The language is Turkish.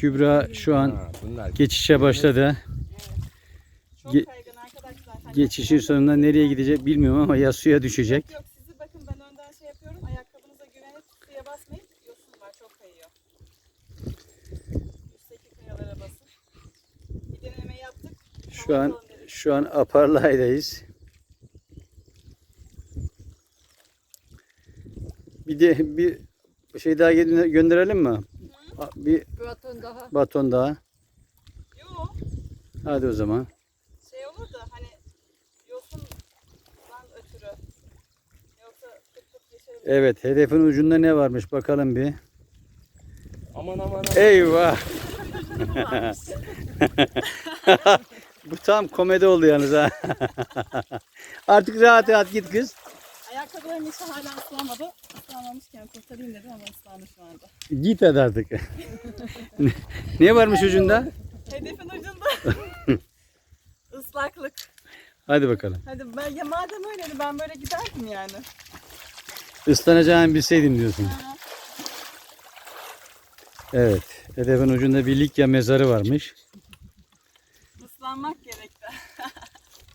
Kübra şu an Ha, bunlar geçişe başladı. Çok Ge- arkadaşlar. Hani Geçişin sonunda nereye gidecek bilmiyorum ama ya suya düşecek. Yok sizi bakın ben önden şey yapıyorum. Ayakkabınıza güvenip suya basmayın. Yosun var çok kayıyor. Üstteki kayalara basın. Bir deneme yaptık. Şu an şu an Aparlay'dayız. Bir de bir şey daha gö- gönderelim mi? Bir Baton daha. baton daha. Yok Hadi o zaman. şey olur da hani yosundan ötürü. Yoksa tık tık. Evet, hedefin ucunda ne varmış bakalım bir. Aman aman aman. Eyvah. Bu tam komedi oldu yalnız ha. Artık rahat rahat git kız. Ayakkabılarım içi hala ıslanmadı. Islanmamışken kurtarayım dedim ama ıslandı şu anda. Git hadi artık. ne varmış ucunda? Hedefin ucunda. Islaklık. Hadi bakalım. Hadi ben ya madem öyleydi ben böyle giderdim yani. Islanacağını bilseydim diyorsun. Ha. Evet. Hedefin ucunda bir Likya mezarı varmış. Islanmak gerek.